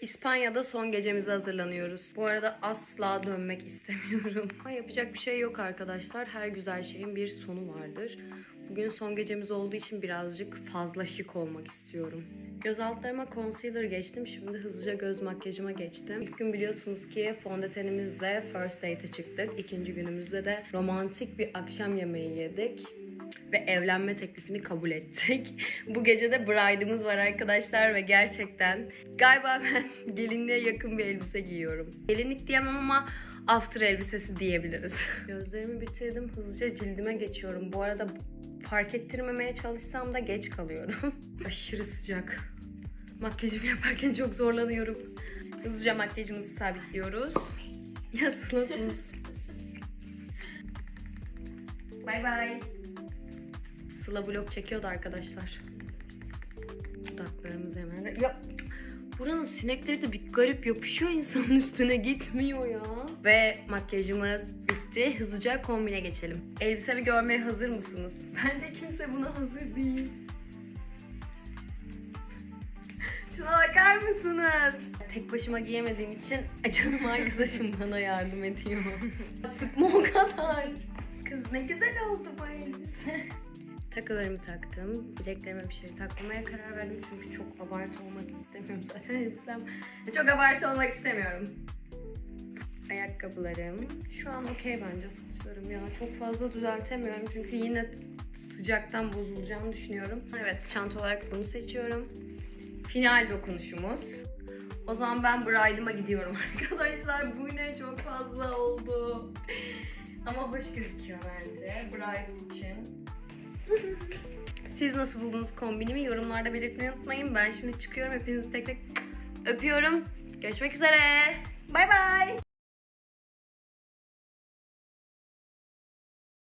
İspanya'da son gecemize hazırlanıyoruz. Bu arada asla dönmek istemiyorum. Ama yapacak bir şey yok arkadaşlar. Her güzel şeyin bir sonu vardır. Bugün son gecemiz olduğu için birazcık fazla şık olmak istiyorum. Göz altlarıma concealer geçtim. Şimdi hızlıca göz makyajıma geçtim. İlk gün biliyorsunuz ki fondötenimizle first date'e çıktık. İkinci günümüzde de romantik bir akşam yemeği yedik ve evlenme teklifini kabul ettik. Bu gece de bride'ımız var arkadaşlar ve gerçekten galiba ben gelinliğe yakın bir elbise giyiyorum. Gelinlik diyemem ama after elbisesi diyebiliriz. Gözlerimi bitirdim. Hızlıca cildime geçiyorum. Bu arada fark ettirmemeye çalışsam da geç kalıyorum. Aşırı sıcak. Makyajımı yaparken çok zorlanıyorum. Hızlıca makyajımızı sabitliyoruz. Ya Sıla sus. Bay bay. Sıla vlog çekiyordu arkadaşlar. Dudaklarımız hemen. Ya buranın sinekleri de bir garip yapışıyor insanın üstüne gitmiyor ya. Ve makyajımız bitti. Hızlıca kombine geçelim. Elbisemi görmeye hazır mısınız? Bence kimse buna hazır değil. Şuna bakar mısınız? Tek başıma giyemediğim için canım arkadaşım bana yardım ediyor. Sıkma o kadar. Kız ne güzel oldu bu elbise. Takılarımı taktım. Bileklerime bir şey takmamaya karar verdim çünkü çok abartı olmak istemiyorum zaten elbisem. Çok abartı olmak istemiyorum. Ayakkabılarım. Şu an okey bence saçlarım ya. Çok fazla düzeltemiyorum çünkü yine sıcaktan bozulacağını düşünüyorum. Evet çanta olarak bunu seçiyorum. Final dokunuşumuz. O zaman ben bride'ıma gidiyorum arkadaşlar. Bu ne çok fazla oldu. Ama hoş gözüküyor bence bride için. Siz nasıl buldunuz kombinimi yorumlarda belirtmeyi unutmayın. Ben şimdi çıkıyorum. Hepinizi tek tek öpüyorum. Görüşmek üzere. Bay bay.